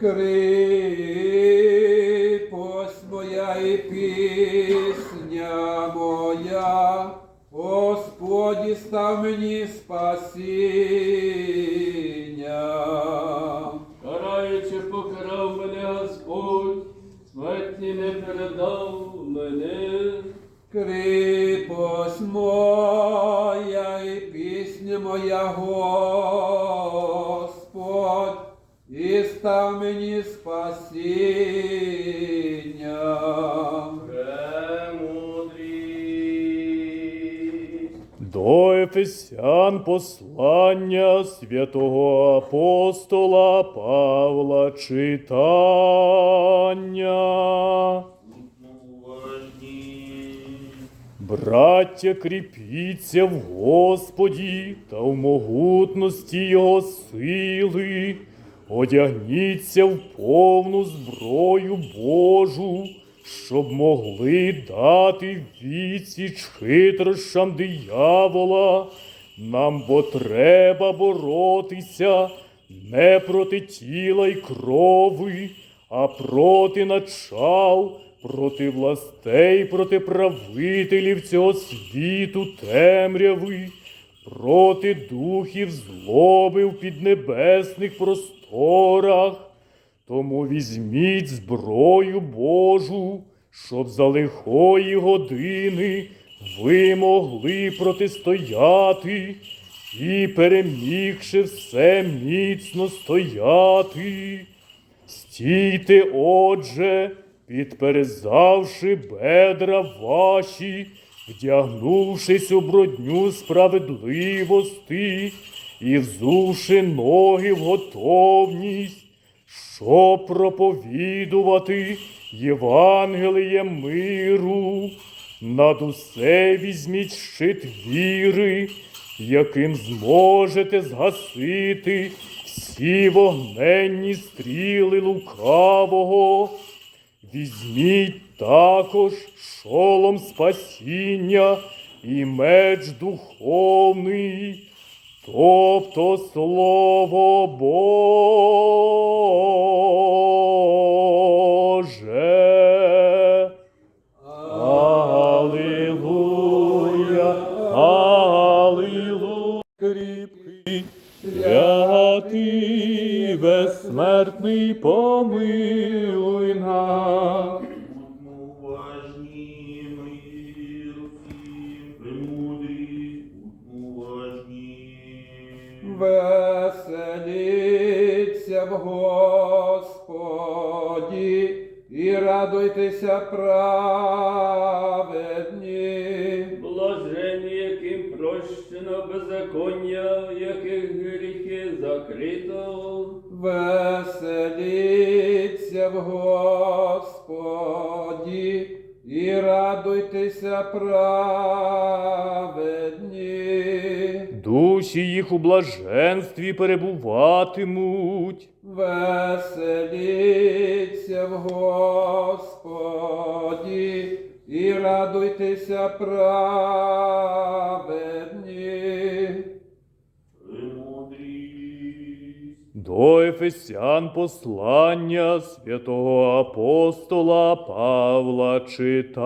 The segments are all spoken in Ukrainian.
Кріпость моя і пісня моя, Господі став мені спасіння. Караючи покарав мене Господь, смерті не передав мене. Кріпость моя і пісня моя, Господь, став мені спасіння. До Ефесян послання святого апостола Павла читання. Браття, кріпіться в Господі та в могутності Його сили, одягніться в повну зброю Божу, щоб могли дати відсіч хитрощам диявола. Нам бо треба боротися не проти тіла й крови, а проти начал, проти властей, проти правителів цього світу темряви, проти духів злоби в піднебесних просторах. Тому візьміть зброю Божу, щоб за лихої години ви могли протистояти і, перемігши все міцно стояти. Стійте, отже, підперезавши бедра ваші, вдягнувшись у бродню справедливости і взувши ноги в готовність, щоб проповідувати Євангеліє миру, над усе візьміть щит віри, яким зможете згасити всі вогненні стріли лукавого. Візьміть також шолом спасіння і меч духовний, тобто слово Боже. Веселіться в Господі і радуйтеся праведні. Блажені, яким прощено беззаконня, яких гріхи закрито. Веселіться в Господі і радуйтеся праведні. Душі їх у блаженстві перебуватимуть. Веселіться в Господі і радуйтеся праведні. До Ефесян послання святого апостола Павла читання.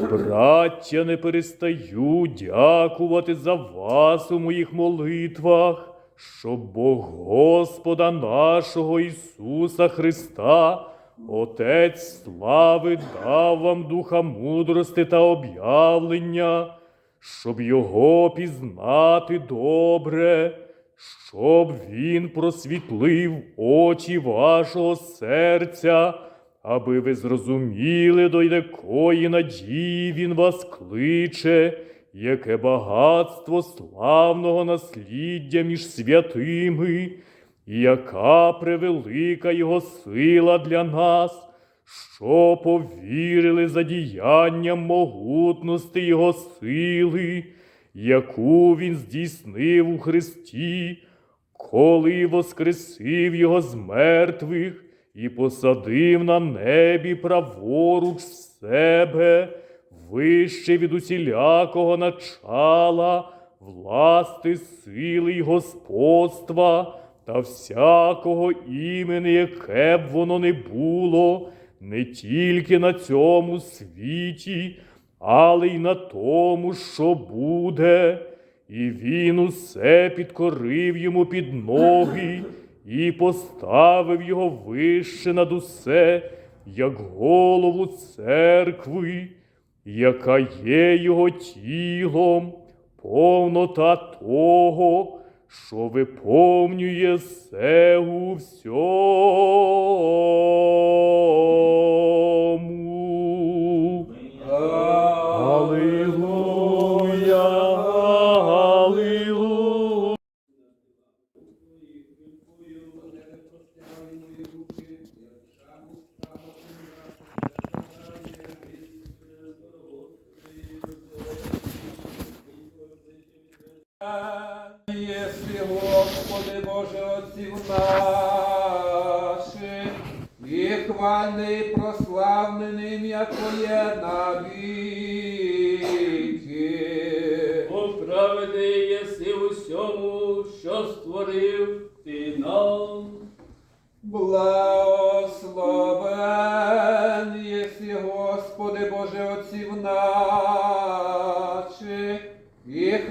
Браття, не перестаю дякувати за вас у моїх молитвах, щоб Бог Господа нашого Ісуса Христа, Отець слави, дав вам духа мудрости та об'явлення, щоб його пізнати добре, щоб він просвітлив очі вашого серця, аби ви зрозуміли, до якої надії він вас кличе, яке багатство славного насліддя між святими, і яка превелика його сила для нас, що повірили за діянням могутності Його сили, яку Він здійснив у Христі, коли воскресив Його з мертвих і посадив на небі праворуч себе, вище від усілякого начала, власти сили й господства та всякого імені, яке б воно не було, не тільки на цьому світі, але й на тому, що буде. І він усе підкорив йому під ноги і поставив його вище над усе, як голову церкви, яка є його тілом, повнота того, що виповнює все у всьому. Єси, Господи Боже Отців наших, і хвальне і прославлене ім'я Твоє навіки. Оправений єси в усьому, що створив ти нам. Благословен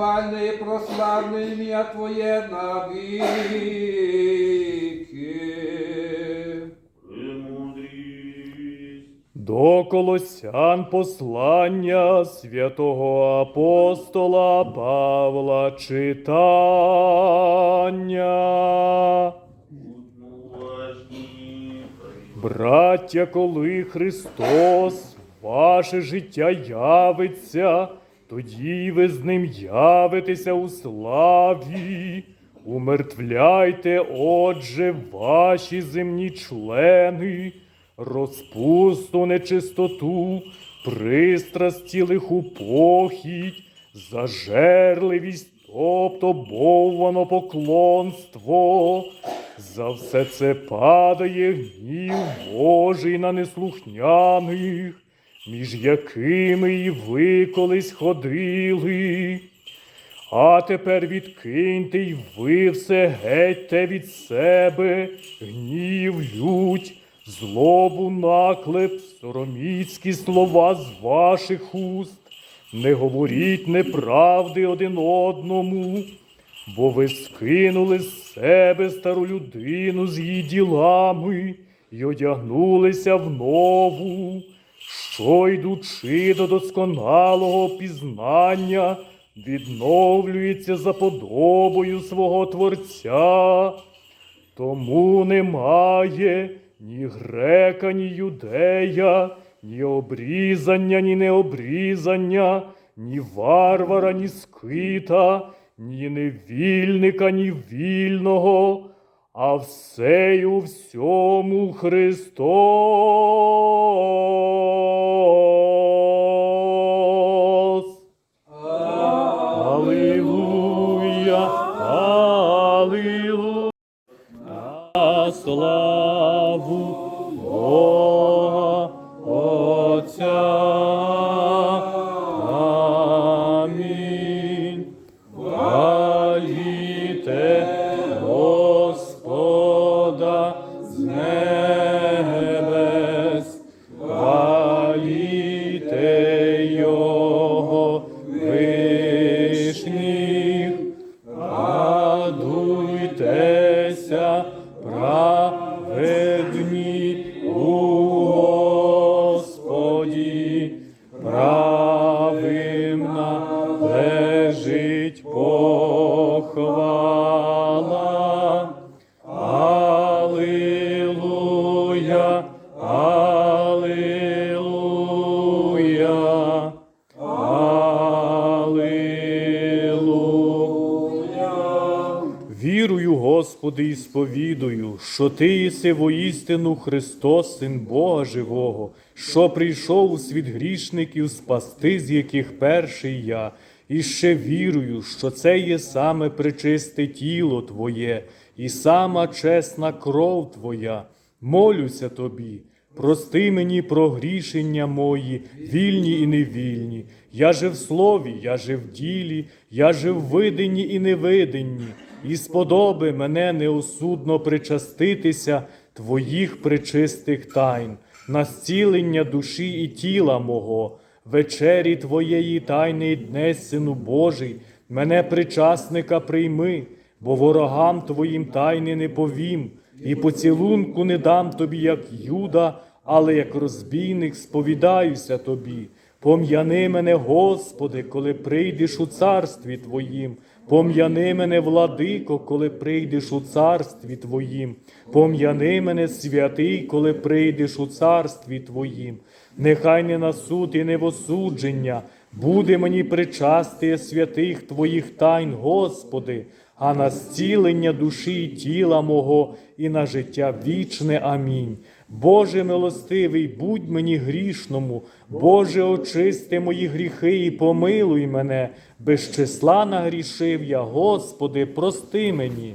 і хвальне і прославне ім'я Твоє навіки. До колосян послання святого апостола Павла читання. Браття, коли Христос ваше життя явиться, тоді ви з ним явитеся у славі. Умертвляйте, отже, ваші земні члени, розпусту нечистоту, пристрасті лиху похідь, зажерливість, тобто поклонство. За все це падає гнів Божий на неслухняних, між якими і ви колись ходили. А тепер відкиньте й ви все гетьте від себе, гнів, лють, злобу, наклеп, сороміцькі слова з ваших уст. Не говоріть неправди один одному, бо ви скинули з себе стару людину з її ділами й одягнулися в нову, що йдучи до досконалого пізнання, відновлюється за подобою свого Творця. Тому немає ні грека, ні юдея, ні обрізання, ні необрізання, ні варвара, ні скита, ні невільника, ні вільного, а все у всьому Христос. Аллилуйя, Аллилуйя. Славу Бога Господи, і сповідую, що Ти єси воістину Христос, Син Бога Живого, що прийшов у світ грішників спасти, з яких перший я, і ще вірую, що це є саме причисте тіло Твоє і сама чесна кров Твоя. Молюся Тобі. Прости мені прогрішення мої, вільні і невільні. Я же в слові, я же в ділі, я же в виденні і невиденні, і сподоби мене неосудно причаститися Твоїх причистих тайн, на зцілення душі і тіла мого, вечері Твоєї тайни дне, Сину Божий, мене причасника прийми, бо ворогам Твоїм тайни не повім, і поцілунку не дам тобі, як Юда, але як розбійник сповідаюся тобі. Пом'яни мене, Господи, коли прийдеш у царстві Твоїм. Пом'яни мене, владико, коли прийдеш у царстві Твоїм. Пом'яни мене, святий, коли прийдеш у царстві Твоїм. Нехай не на суд і не в осудження, буде мені причастие святих Твоїх тайн, Господи, а на зцілення душі і тіла мого і на життя вічне. Амінь. Боже милостивий, будь мені грішному, Боже, очисти мої гріхи і помилуй мене, без числа нагрішив я, Господи, прости мені.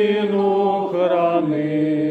Україну храни,